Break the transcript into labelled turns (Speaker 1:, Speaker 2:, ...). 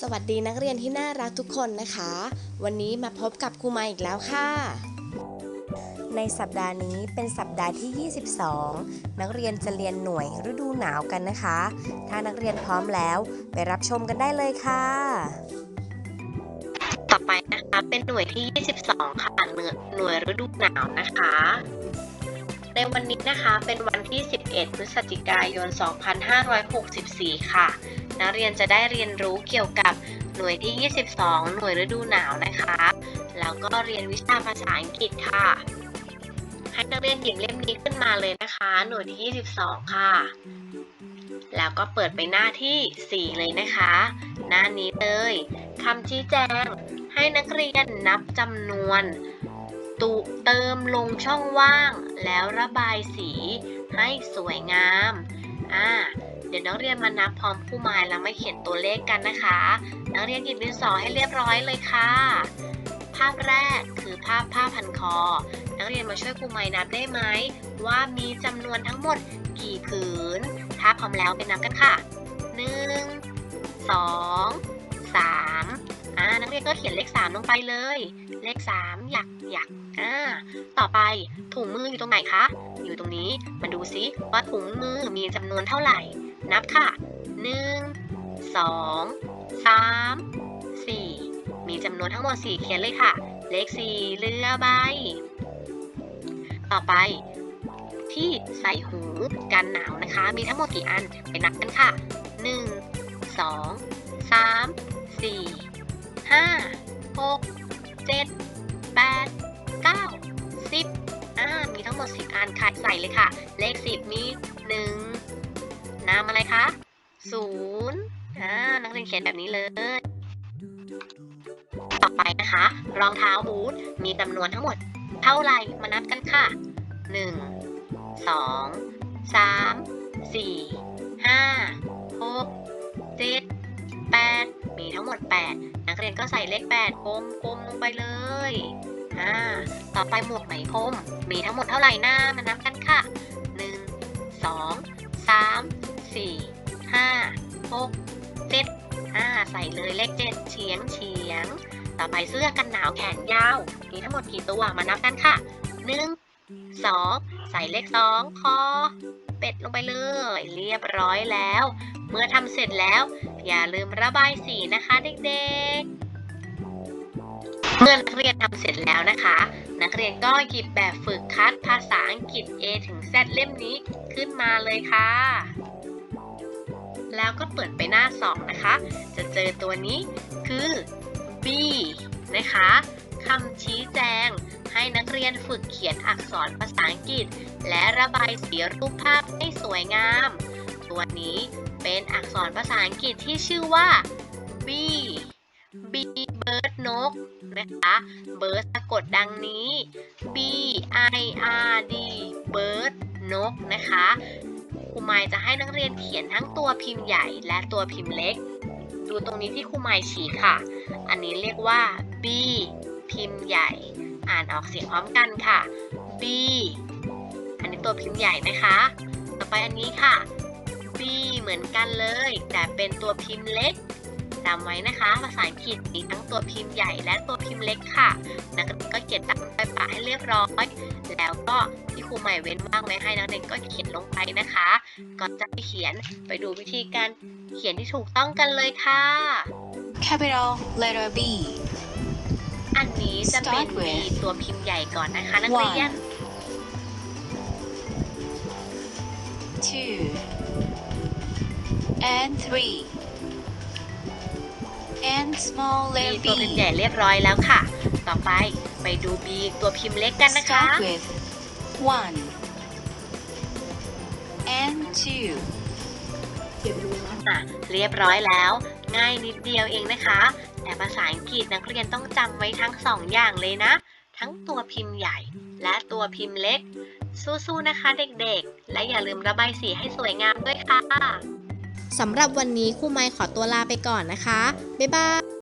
Speaker 1: สวัสดีนักเรียนที่น่ารักทุกคนนะคะ วันนี้มาพบกับครูมาอีกแล้วค่ะ ในสัปดาห์นี้เป็นสัปดาห์ที่ 22 นักเรียนจะเรียนหน่วยฤดูหนาวกันนะคะ ถ้านักเรียนพร้อมแล้ว ไปรับชมกันได้เลยค่ะ
Speaker 2: ต่อไปนะคะเป็นหน่วยที่ 22 ค่ะหน่วยหน่วยฤดูหนาวนะคะ ในวันนี้นะคะเป็นวันที่ 11 พฤศจิกายน 2564 ค่ะ นักเรียนจะได้เรียนรู้เกี่ยวกับหน่วยที่ 22 หน่วยฤดูหนาวนะคะ แล้วก็เรียนวิชาภาษาอังกฤษค่ะ ให้นักเรียนหยิบเล่มนี้ขึ้นมาเลยนะคะ หน่วยที่ 22 ค่ะ แล้วก็เปิดไปหน้าที่ 4 เลยนะคะ หน้านี้เลยคำชี้แจงให้นักเรียนนับจำนวน ตุเติมลงช่องว่าง แล้วระบายสีให้สวยงาม อ่า เดี๋ยวนักเรียนมานับพร้อมครูหมายแล้วมาเขียนตัวเลขกันนะคะ นักเรียนหยิบดินสอให้เรียบร้อยเลยค่ะ ภาพแรกคือภาพผ้าพันคอ นักเรียนมาช่วยครูหมายนับได้ไหมว่ามีจำนวนทั้งหมดกี่ผืน ถ้าพร้อมแล้วไปนับกันค่ะหนึ่งส อ่านักเรียนก็เขียนเลขสามลงไปเลย เลขสามหยักหยักอ่าต่อไปถุงมืออยู่ตรงไหนคะ อยู่ตรงนี้มาดูซิว่าถุงมือมีจำนวนเท่าไหร่ นับค่ะหนึ่งสองสามสี่มีจำนวนทั้งหมดสี่เขียนเลยค่ะ เลขสี่เรือใบ ต่อไปที่ใส่หูกันหนาวนะคะ มีทั้งหมดกี่อันไปนับกันค่ะหนึ่งสองสามสี่ ห้าหกเจ็ดแปดเก้าสิบอ่ามีทั้งหมดสิบอันค่ะใส่เลยค่ะ เลขสิบมีหนึ่งนามอะไรคะศูนย์อ่านักเรียนเขียนแบบนี้เลย ต่อไปนะคะ รองเท้าบูทมีจำนวนทั้งหมด เท่าไรมานับกันค่ะหนึ่งสองสามสี่ห้าหกเจ็ด ทั้งหมดแปดนักเรียนก็ใส่เลขแปดกลมกลมลงไปเลยอ่าต่อไปหมวกไหมพรมมีทั้งหมดเท่าไหร่หน้ามานับกันค่ะหนึ่งสองสามสี่ห้าหกเจ็ดอ่าใส่เลยเลขเจ็ดเฉียงเฉียง ต่อไปเสื้อกันหนาวแขนยาว มีทั้งหมดกี่ตัวมานับกันค่ะหนึ่งสองใส่เลขสองคอเป็ดลงไปเลย เรียบร้อยแล้ว เมื่อทำเสร็จแล้ว อย่าลืมระบายสีนะคะเด็กๆ เมื่อนักเรียนทำเสร็จแล้วนะคะ นักเรียนก็หยิบแบบฝึกคัดภาษาอังกฤษ A ถึง Z เล่มนี้ขึ้นมาเลยค่ะ แล้วก็เปิดไปหน้า 2 นะคะ จะเจอตัวนี้คือ B นะคะคำชี้แจงให้นักเรียนฝึกเขียนอักษรภาษาอังกฤษ และระบายสีรูปภาพให้สวยงาม ตัวนี้ เป็นอักษรภาษาอังกฤษที่ชื่อว่า B B bird นกนะคะ bird สะกดดังนี้ B I R D bird นกนะคะครูหมจะให้นักเรียนเขียนทั้งตัวพิมพ์ใหญ่และตัวพิมพ์เล็ก ดูตรงนี้ที่ครูหมายชี้ค่ะ อันนี้เรียกว่า B พิมพ์ใหญ่ อ่านออกเสียงพร้อมกันค่ะ B อันนี้ตัวพิมพ์ใหญ่นะคะ ต่อไปอันนี้ค่ะ B เหมือนกันเลย แต่เป็นตัวพิมพ์เล็กจำไว้นะคะ ภาษาอังกฤษมีทั้งตัวพิมพ์ใหญ่และตัวพิมพ์เล็กค่ะนักเรียนก็เขียนตามไปปะให้เรียบร้อย แล้วก็ที่ครูใหม่เว้นว่างไว้ให้นักเรียนก็เขียนลงไปนะคะ ก่อนจะไปเขียนไปดูวิธีการเขียนที่ถูกต้องกันเลยค่ะ
Speaker 3: Capital letter B.
Speaker 2: อันนี้จะเป็น
Speaker 3: Start
Speaker 2: มี
Speaker 3: with
Speaker 2: ตัวพิมพ์ใหญ่ก่อนนะคะนักเรียน
Speaker 3: two, and three, and small
Speaker 2: มี
Speaker 3: letter
Speaker 2: ตัวพิมพ์ใหญ่
Speaker 3: B.
Speaker 2: เรียบร้อยแล้วค่ะ ต่อไปไปดู B ตัวพิมพ์เล็กกันนะคะ
Speaker 3: Start with one, and two,
Speaker 2: อะเรียบร้อยแล้ว ง่ายนิดเดียวเองนะคะ แต่ภาษาอังกฤษนักเรียนต้องจำไว้ทั้งสองอย่างเลยนะ ทั้งตัวพิมพ์ใหญ่ และตัวพิมพ์เล็ก สู้ๆนะคะเด็กๆ และอย่าลืมระบายสีให้สวยงามด้วยค่ะ
Speaker 1: สำหรับวันนี้ครูไมค์ขอตัวลาไปก่อนนะคะ บ๊ายบาย